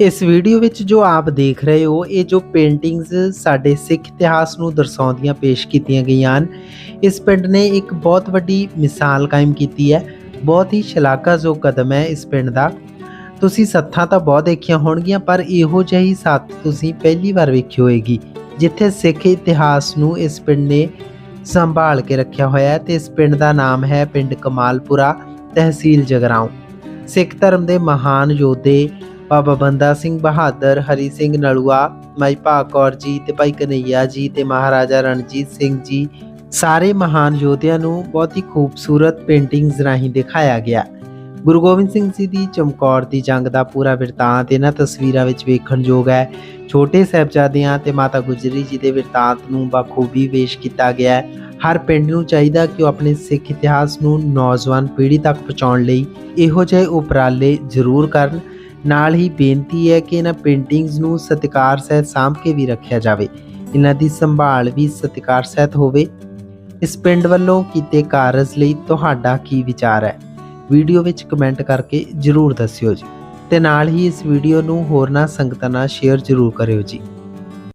ਇਸ ਵੀਡੀਓ ਵਿੱਚ ਜੋ ਆਪ ਦੇਖ ਰਹੇ ਹੋ, ਇਹ ਜੋ ਪੇਂਟਿੰਗਸ ਸਾਡੇ ਸਿੱਖ ਇਤਿਹਾਸ ਨੂੰ ਦਰਸਾਉਂਦੀਆਂ, ਪੇਸ਼ ਕੀਤੀਆਂ ਗਈਆਂ ਹਨ, ਇਸ ਪਿੰਡ ਨੇ ਇੱਕ ਬਹੁਤ ਵੱਡੀ ਮਿਸਾਲ ਕਾਇਮ ਕੀਤੀ ਹੈ। ਬਹੁਤ ਹੀ ਸ਼ਲਾਘਾਯੋਗ ਕਦਮ ਹੈ ਇਸ ਪਿੰਡ ਦਾ। ਤੁਸੀਂ ਸੱਥਾਂ ਤਾਂ ਬਹੁਤ ਦੇਖੀਆਂ ਹੋਣਗੀਆਂ, ਪਰ ਇਹੋ ਜਿਹੀ ਸੱਥ ਤੁਸੀਂ ਪਹਿਲੀ ਵਾਰ ਵੇਖੀ ਹੋਏਗੀ, ਜਿੱਥੇ ਸਿੱਖ ਇਤਿਹਾਸ ਨੂੰ ਇਸ ਪਿੰਡ ਨੇ ਸੰਭਾਲ ਕੇ ਰੱਖਿਆ ਹੋਇਆ ਹੈ ਤੇ ਇਸ ਪਿੰਡ ਦਾ ਨਾਮ ਹੈ ਪਿੰਡ ਕਮਾਲਪੁਰਾ ਤਹਿਸੀਲ ਜਗਰਾਉਂ। ਸਿੱਖ ਧਰਮ ਦੇ ਮਹਾਨ ਯੋਧੇ ਬਾਬਾ ਬੰਦਾ ਸਿੰਘ ਬਹਾਦਰ, ਹਰੀ ਸਿੰਘ ਨਲੂਆ ਮਾਈ ਭਾਗ ਕੌਰ ਜੀ ਤੇ ਭਾਈ ਕਨਈਆ ਜੀ ਤੇ ਮਹਾਰਾਜਾ ਰਣਜੀਤ ਸਿੰਘ ਜੀ, ਸਾਰੇ ਮਹਾਨ ਯੋਧਿਆਂ ਨੂੰ ਬਹੁਤ ਹੀ ਖੂਬਸੂਰਤ ਪੇਂਟਿੰਗਸ ਰਾਹੀਂ ਦਿਖਾਇਆ ਗਿਆ। ਗੁਰੂ ਗੋਬਿੰਦ ਸਿੰਘ ਜੀ ਦੀ ਚਮਕੌਰ ਦੀ ਜੰਗ ਦਾ ਪੂਰਾ ਵਿਰਤਾਂਤ ਇਹਨਾਂ ਤਸਵੀਰਾਂ ਵਿੱਚ ਵੇਖਣ ਯੋਗ ਹੈ। ਛੋਟੇ ਸਾਹਿਬਜ਼ਾਦਿਆਂ ਤੇ ਮਾਤਾ ਗੁਜਰੀ ਜੀ ਦੇ ਵਿਰਤਾਂਤ ਨੂੰ ਬਖੂਬੀ ਪੇਸ਼ ਕੀਤਾ ਗਿਆ ਹੈ। ਹਰ ਪਿੰਡ ਨੂੰ ਚਾਹੀਦਾ ਕਿ ਉਹ ਆਪਣੇ ਸਿੱਖ ਇਤਿਹਾਸ ਨੂੰ ਨੌਜਵਾਨ ਪੀੜ੍ਹੀ ਤੱਕ ਪਹੁੰਚਾਉਣ ਲਈ ਇਹੋ ਜਿਹੇ ਉਪਰਾਲੇ ਜ਼ਰੂਰ ਕਰਨ। ਨਾਲ ਹੀ ਬੇਨਤੀ ਹੈ ਕਿ ਇਹਨਾਂ ਪੇਂਟਿੰਗਸ ਨੂੰ ਸਤਿਕਾਰ ਸਹਿਤ ਸਾਂਭ ਕੇ ਵੀ ਰੱਖਿਆ ਜਾਵੇ। ਇਹਨਾਂ ਦੀ ਸੰਭਾਲ ਵੀ ਸਤਿਕਾਰ ਸਹਿਤ ਹੋਵੇ। ਇਸ ਪਿੰਡ ਵੱਲੋਂ ਕੀਤੇ ਕਾਰਜ ਲਈ ਤੁਹਾਡਾ ਕੀ ਵਿਚਾਰ ਹੈ? ਵੀਡੀਓ ਵਿੱਚ ਕਮੈਂਟ ਕਰਕੇ ਜਰੂਰ ਦੱਸਿਓ ਜੀ। ਤੇ ਨਾਲ ਹੀ ਇਸ ਵੀਡੀਓ ਨੂੰ ਹੋਰਨਾਂ ਸੰਗਤਾਂ ਨਾਲ ਸ਼ੇਅਰ ਜਰੂਰ ਕਰਿਓ ਜੀ।